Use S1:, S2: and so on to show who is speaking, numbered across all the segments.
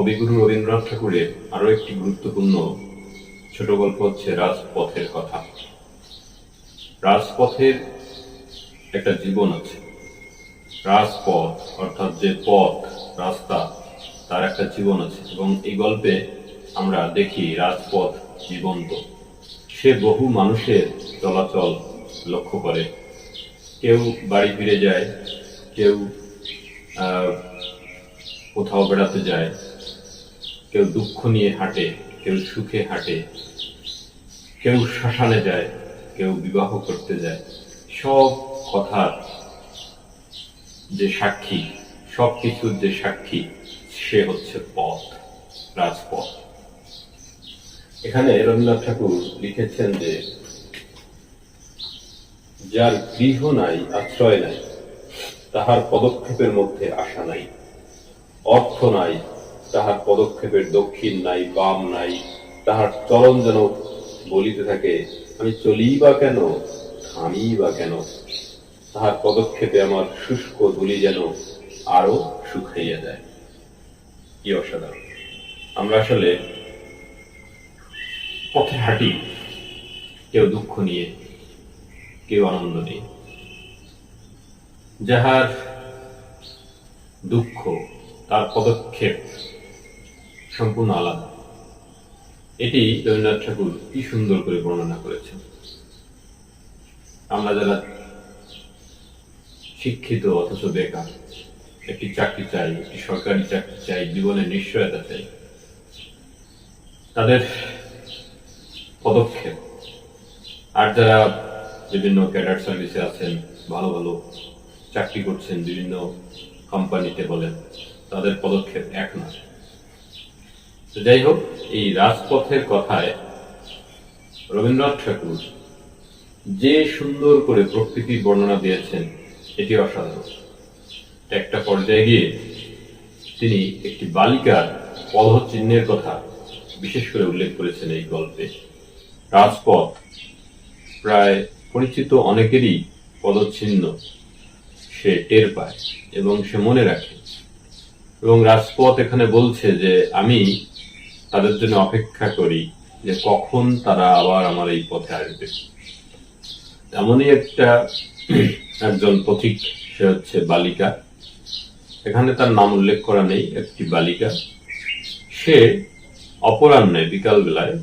S1: কবিগুরু রবীন্দ্রনাথ ঠাকুরের আরও একটি গুরুত্বপূর্ণ ছোট গল্প হচ্ছে রাজপথের কথা। রাজপথের একটা জীবন আছে। রাজপথ অর্থাৎ যে পথ, রাস্তা, তার একটা জীবন আছে। এবং এই গল্পে আমরা দেখি রাজপথ জীবন্ত। সে বহু মানুষের চলাচল লক্ষ্য করে। কেউ বাড়ি ফিরে যায়, কেউ কোথাও বেড়াতে যায় কেউ দুঃখ নিয়ে হাঁটে, কেউ সুখে হাঁটে, কেউ শ্মশানে যায়, কেউ বিবাহ করতে যায়। সব কথার যে সাক্ষী, সব কিছুর যে সাক্ষী, সে হচ্ছে পথ, রাজপথ। এখানে রবীন্দ্রনাথ ঠাকুর লিখেছেন যে, যার গৃহ নাই, আশ্রয় নাই, তাহার পদক্ষেপের মধ্যে আশা নাই, অর্থ নাই তাহার পদক্ষেপের দক্ষিণ নাই, বাম নাই, তাহার চরণ যেন বলিতে থাকে, আমি চলি বা কেন থামি বা কেন? তাহার পদক্ষেপে আমার শুষ্ক ধুলি যেন আরও শুকাইয়া যায়। কি অসাধারণ। আমরা আসলে পথে হাঁটি, কেউ দুঃখ নিয়ে, কেউ আনন্দ নিয়ে। যাহার দুঃখ, তার পদক্ষেপ সম্পূর্ণ আলাদা। এটি রবীন্দ্রনাথ ঠাকুর কি সুন্দর করে বর্ণনা করেছেন। আমরা যারা শিক্ষিত, অথচ বেকার, একটি চাকরি চাই, একটি সরকারি চাকরি চাই জীবনের নিশ্চয়তা চাই, তাদের পদক্ষেপ, আর যারা বিভিন্ন ক্যাডার সার্ভিসে আছেন, ভালো ভালো চাকরি করছেন, বিভিন্ন কোম্পানিতে বলেন, তাদের পদক্ষেপ এক না তো যাই হোক এই রাজপথের কথায় রবীন্দ্রনাথ ঠাকুর যে সুন্দর করে প্রকৃতির বর্ণনা দিয়েছেন, এটি অসাধারণ। একটা পর্যায়ে গিয়ে তিনি একটি বালিকার পদচিহ্নের কথা বিশেষ করে উল্লেখ করেছেন এই গল্পে। রাজপথ প্রায় পরিচিত অনেকেরই পদচিহ্ন সে টের পায় এবং সে মনে রাখে। এবং রাজপথ এখানে বলছে যে, আমি তাদের জন্য অপেক্ষা করি যে কখন তারা আবার আমার এই পথে আসবে। এমনই একটা একজন পথিক, সে হচ্ছে বালিকা। এখানে তার নাম উল্লেখ করা নেই, একটি বালিকা। সে অপরাহ্নে বিকালবেলায়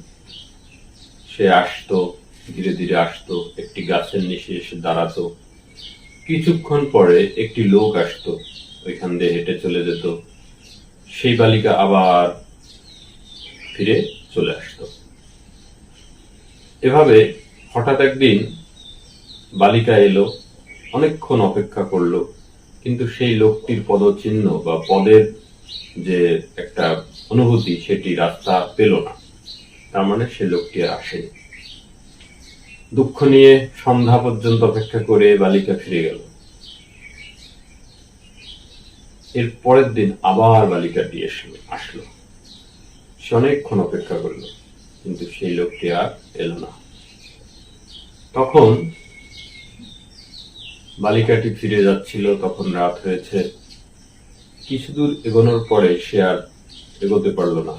S1: সে আসতো, ধীরে ধীরে আসতো, একটি গাছের নিচে এসে দাঁড়াতো। কিছুক্ষণ পরে একটি লোক আসতো, ওইখান দিয়ে হেঁটে চলে যেত। সেই বালিকা আবার ফিরে চলে আসতো। এভাবে হঠাৎ একদিন বালিকা এলো, অনেকক্ষণ অপেক্ষা করল, কিন্তু সেই লোকটির পদচিহ্ন বা পদের যে একটা অনুভূতি সেটি রাস্তা পেল না। তার মানে সে লোকটি আর আসেনি। দুঃখ নিয়ে সন্ধ্যা পর্যন্ত অপেক্ষা করে বালিকা ফিরে গেল। এর পরের দিন আবার বালিকাটি এসলো আসলো। সে অনেকক্ষণ অপেক্ষা করল, কিন্তু সেই লোকটি আর এলো না। তখন বালিকাটি ফিরে যাচ্ছিল, তখন রাত হয়েছে। কিছু দূর এগোনোর পরে সে আর এগোতে পারল না।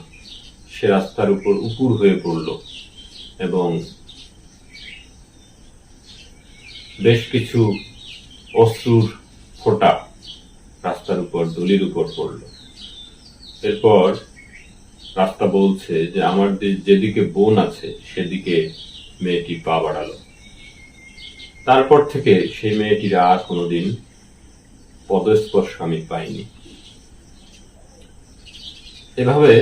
S1: সে রাস্তার উপর উপুর হয়ে পড়ল এবং বেশ কিছু অশ্রুর ফোঁটা রাস্তার উপর দলির উপর পড়ল। এরপর রাস্তা বলছে যে, আমার যেদিকে বোন আছে, সেদিকে মেয়েটি পা বাড়ালো। তারপর থেকে সেই মেয়েটির আর কোনোদিন পদস্পর্শ আমি পাইনি। এভাবে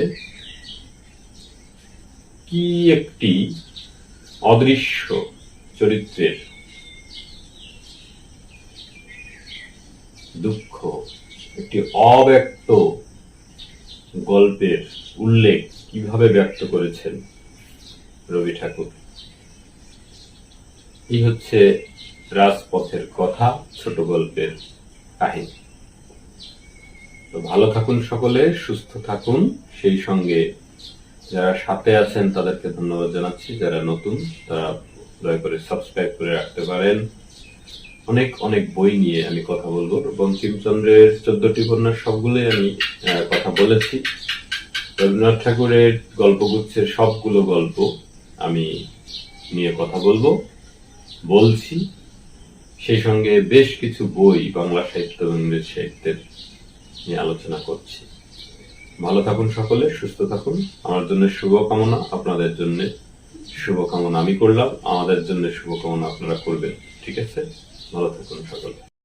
S1: কি একটি অদৃশ্য চরিত্রের দুঃখ, একটি অব্যক্ত গল্পের উল্লেখ কীভাবে ব্যক্ত করেছেন রবি ঠাকুর? এই হচ্ছে রাজপথের কথা, ছোট গল্পের কাহিনী। তো ভালো থাকুন সকলে, সুস্থ থাকুন। সেই সঙ্গে যারা সাথে আছেন, তাদেরকে ধন্যবাদ জানাচ্ছি। যারা নতুন, তারা দয়া করে সাবস্ক্রাইব করে রাখতে পারেন। অনেক অনেক বই নিয়ে আমি কথা বলব। বঙ্কিমচন্দ্রের চোদ্দটি উপন্যাস সবগুলোই আমি কথা বলেছি। রবীন্দ্রনাথ ঠাকুরের গল্পগুচ্ছের সবগুলো গল্প আমি নিয়ে কথা বলব, বলছি। সেই সঙ্গে বেশ কিছু বই বাংলা সাহিত্য এবং ইংরেজি সাহিত্যের নিয়ে আলোচনা করছি। ভালো থাকুন সকলে, সুস্থ থাকুন। আমার জন্য শুভকামনা, আপনাদের জন্য শুভকামনা আমি করলাম। আমাদের জন্য শুভকামনা আপনারা করবেন, ঠিক আছে? ভালো থাকুন সকলে।